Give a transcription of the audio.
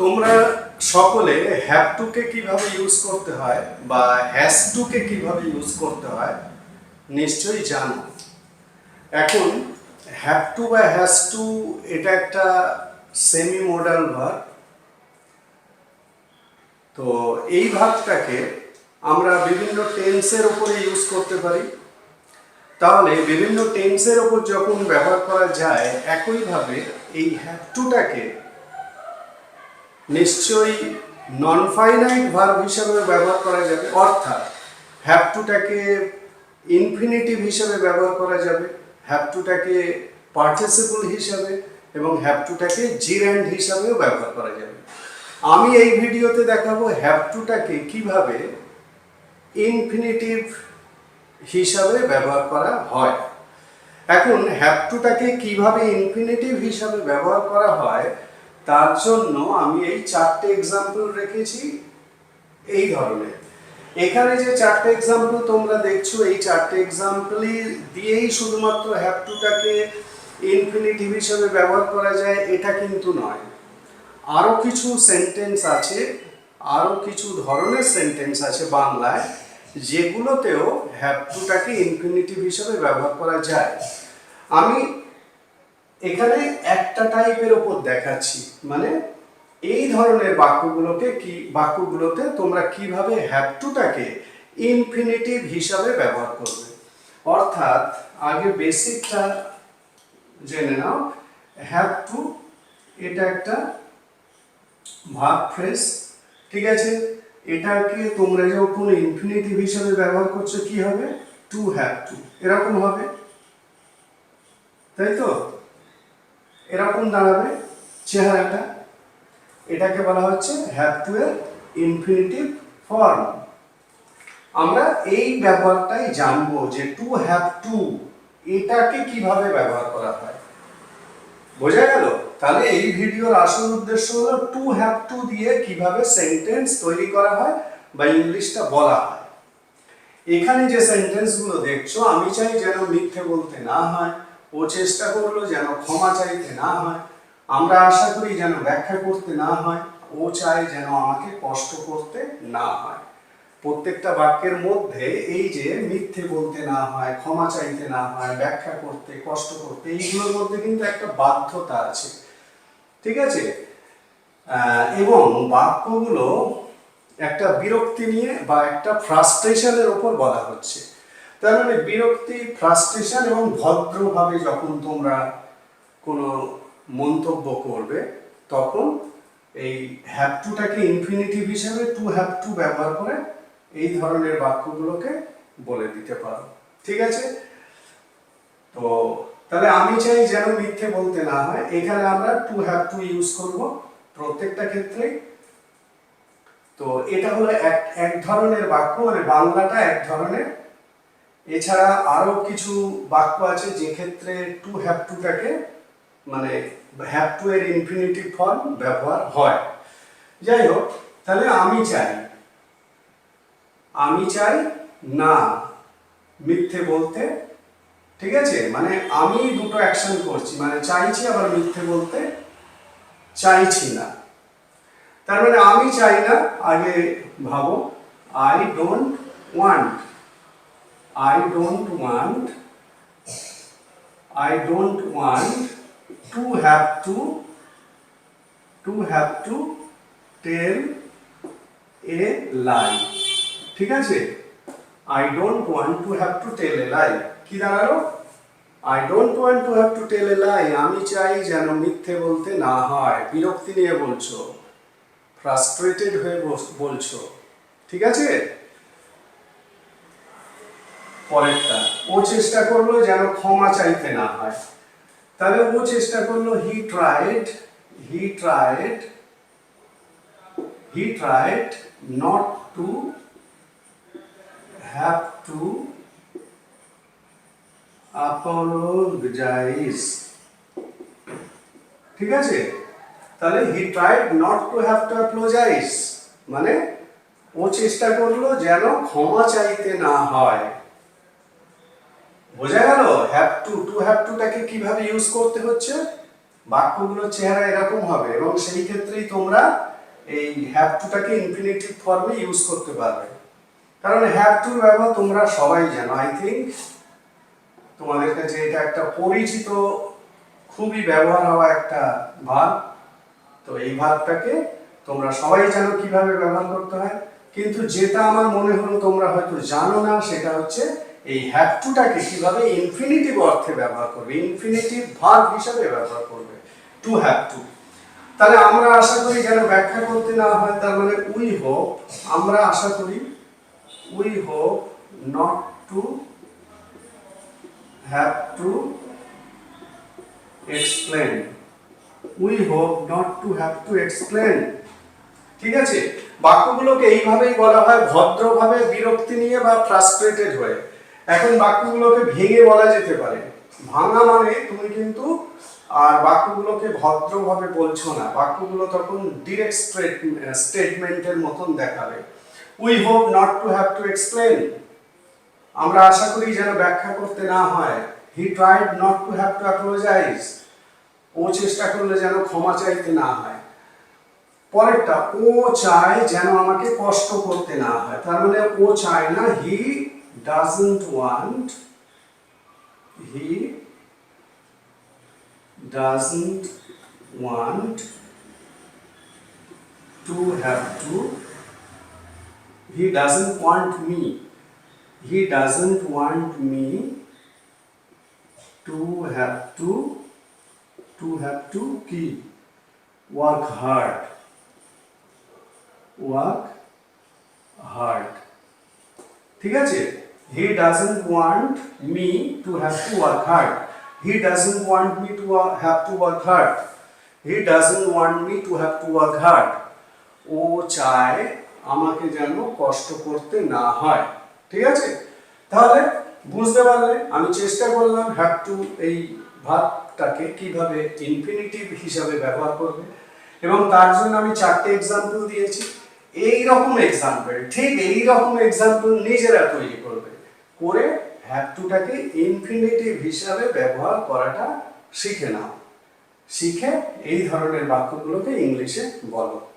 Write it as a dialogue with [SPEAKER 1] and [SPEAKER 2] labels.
[SPEAKER 1] তোমরা সকলে হ্যাভ টুকে কীভাবে ইউজ করতে হয় বা হ্যাজ টুকে কীভাবে ইউজ করতে হয় নিশ্চয়ই জানো। এখন হ্যাভ টু বা হ্যাজ টু এটা একটা সেমি মডাল ভার্ব তো এই ভাগটাকে আমরা বিভিন্ন টেন্সের উপরে ইউজ করতে পারি। তাহলে বিভিন্ন টেন্সের উপর যখন ব্যবহার করা যায়, একইভাবে এই হ্যাভ টুটাকে নিশ্চয়ই নন ফাইনাইট ভার্ব হিসাবে ব্যবহার করা যাবে, অর্থাৎ হ্যাভ টুটাকে ইনফিনিটিভ হিসাবে ব্যবহার করা যাবে হ্যাভ টুটাকে পার্টিসিপল হিসাবে এবং হ্যাভ টুটাকে জিরান্ড হিসাবেও ব্যবহার করা যাবে। আমি এই ভিডিওতে দেখাবো হ্যাভ টুটাকে কীভাবে ইনফিনিটিভ হিসাবে ব্যবহার করা হয়। এখন হ্যাভ টুটাকে কীভাবে ইনফিনিটিভ হিসাবে ব্যবহার করা হয় তার জন্য আমি এই চারটে এক্সাম্পল রেখেছি এই ধরনের। এখানে যে চারটে এক্সাম্পল তোমরা দেখছ, এই চারটে এক্সাম্পলই দিয়েই শুধুমাত্র হ্যাভ টুটাকে ইনফিনিটিভ হিসাবে ব্যবহার করা যায়, এটা কিন্তু নয়। আরও কিছু সেন্টেন্স আছে আরও কিছু ধরনের সেন্টেন্স আছে বাংলায়, যেগুলোতেও হ্যাভ টুটাকে ইনফিনিটিভ হিসাবে ব্যবহার করা যায়। আমি এখানে একটা টাইপের ওপর দেখাচ্ছি। মানে এই ধরনের বাক্যগুলোকে কি বাক্যগুলোতে তোমরা কীভাবে হ্যাভ টুটাকে ইনফিনিটিভ হিসাবে ব্যবহার করবে। অর্থাৎ আগে বেসিকটা জেনে নাও। হ্যাভ টু এটা একটা ভাব ফ্রেজ ঠিক আছে? এটাকে তোমরা যখন ইনফিনিটিভ হিসাবে ব্যবহার করছ, কি হবে? টু হ্যাভ টু এরকম হবে। তাই তো? এরকম দাঁড়াবে চেহারাটা। এটাকে বলা হচ্ছে হ্যাভ টু এর ইনফিনিটিভ ফর্ম। আমরা এই ব্যবহারটাই জানব যে টু হ্যাভ টু, এটাকে কীভাবে ব্যবহার করা হয়। বোঝা গেল? তাহলে এই ভিডিওর আসল উদ্দেশ্য হলো টু হ্যাভ টু দিয়ে কীভাবে সেন্টেন্স তৈরি করা হয় বা ইংলিশটা বলা হয়। এখানে যে সেন্টেন্সগুলো দেখছ, আমি চাই যেন মিথ্যে বলতে না হয়। ও চেষ্টা করল যেন ক্ষমা চাইতে না হয়। আমরা আশা করি যেন ব্যাখ্যা করতে না হয়। ও চায় যেন আমাকে কষ্ট করতে না হয়। প্রত্যেকটা বাক্যের মধ্যে এই যে মিথ্যে বলতে না হয়, ক্ষমা চাইতে না হয়, ব্যাখ্যা করতে, কষ্ট করতে, এইগুলোর মধ্যে কিন্তু একটা বাধ্যতা আছে। ঠিক আছে? এবং বাক্যগুলো একটা বিরক্তি নিয়ে বা একটা ফ্রাস্ট্রেশনের ওপর বলা হচ্ছে। তার মানে বিরক্তি ফ্রাস্ট্রেশন এবং ভদ্রভাবে যখন তোমরা কোনো মন্তব্য করবে, তখন এই হ্যাভ টুটাকে ইনফিনিটিভ হিসেবে টু হ্যাভ টু ব্যবহার করে এই ধরনের বাক্যগুলোকে বলে দিতে পারো। ঠিক আছে? তো তাহলে আমি চাই যেন মিথ্যে বলতে না হয়। এখানে আমরা টু হ্যাভ টু ইউজ করব প্রত্যেকটা ক্ষেত্রে তো এটা হলো এক এক ধরনের বাক্য মানে বাংলাটা এক ধরনের এছাড়া আরও কিছু বাক্য আছে যে ক্ষেত্রে টু হ্যাভ টুটাকে মানে হ্যাভ টু এর ইনফিনিটিভ ফর্ম ব্যবহার হয়। যাই হোক, তাহলে আমি চাই আমি চাই না মিথ্যে বলতে, ঠিক আছে? মানে আমি দুটো অ্যাকশন করছি মানে চাইছি আবার মিথ্যে বলতে, চাইছি না। তার মানে আমি চাই না, আগে ভাবো I don't want I don't want I don't want to have to to have to tell a lie ঠিক আছে? I don't want to have to tell a lie কি দাঁড়াল? I don't want to have to tell a lie আমি চাই যেন মিথ্যে বলতে না হয়। বিরক্তি নিয়ে বলছো। ফ্রাস্ট্রেটেড হয়ে বলছো। ঠিক আছে? পরেরটা। ও চেষ্টা করল যেন ক্ষমা চাইতে না হয়। তাহলে ও চেষ্টা করল he tried he tried he tried not to have to apologize. ঠিক আছে? তাহলে he tried not to have to apologise মানে ও চেষ্টা করল যেন ক্ষমা চাইতে না হয়। বোঝা গেল? হ্যাভ টু টু হ্যাভ টুটাকে কীভাবে ইউজ করতে হচ্ছে? বাক্যগুলোর চেহারা এরকম হবে এবং সেই ক্ষেত্রেই তোমরা এই হ্যাভ টুটাকে ইনফিনিটিভ ফর্মে ইউজ করতে পারবে। কারণ হ্যাভ টুর ব্যবহার তোমরা সবাই জানো। আই থিঙ্ক তোমাদের কাছে এটা একটা পরিচিত, খুবই ব্যবহার হওয়া একটা ভাব তো এই ভাবটাকে তোমরা সবাই জানো কীভাবে ব্যবহার করতে হয়। কিন্তু যেটা আমার মনে হলো তোমরা হয়তো জানো না, সেটা হচ্ছে এই হ্যাভ টুটাকে কীভাবে ইনফিনিটিভ অর্থে ব্যবহার করবে? ইনফিনিটিভ ভাব হিসাবে ব্যবহার করবে। টু হ্যাভ টু তাহলে আমরা আশা করি যেন ব্যাখ্যা করতে না হয়, তার মানে উই হোপ আমরা আশা করি we hope not to have to explain we hope not to have to explain ঠিক আছে? বাক্যগুলোকে এইভাবেই বলা হয়, ভদ্রভাবে বিরক্তি নিয়ে বা ফ্রাস্ট্রেটেড হয়ে। এখন বাক্যগুলোকে ভেঙে বলা যেতে পারে। ভাঙা মানে তুমি কিন্তু, আর বাক্যগুলোকে ভদ্রভাবে বলছো না। বাক্যগুলো তখন ডিরেক্ট স্টেটমেন্টের মতন দেখাবে। We hope not to have to explain আমরা আশা করি যেন ব্যাখ্যা করতে না হয়। He tried not to have to apologise ও চেষ্টা করলে যেন ক্ষমা চাইতে না হয়। পরেরটা, ও চায় যেন আমাকে কষ্ট করতে না হয়। তার মানে ও চায় না হি doesn't want he doesn't want to have to he doesn't want me he doesn't want me to have to to have to কি work hard work hard ঠিক আছে He doesn't want me to have to work hard. He doesn't want me to have to work hard. He doesn't want me to have to work hard. ও চায় আমাকে যেন কষ্ট করতে না হয়। ঠিক আছে? তাহলে বুঝতে পারলে, আমি চেষ্টা করলাম হ্যাভ টু এই ভাবটাকে কীভাবে ইনফিনিটিভ হিসাবে ব্যবহার করবে। এবং তার জন্য আমি চারটে এক্সাম্পল দিয়েছি। এই রকম এক্সাম্পল ঠিক এই রকম এক্সাম্পল নিজেরা তৈরি করবে। করে হ্যাভ টুটাকে ইনফিনিটিভ হিসাবে ব্যবহার করাটা শিখে নাও। শিখে এই ধরনের বাক্যগুলোকে ইংলিশে বলো।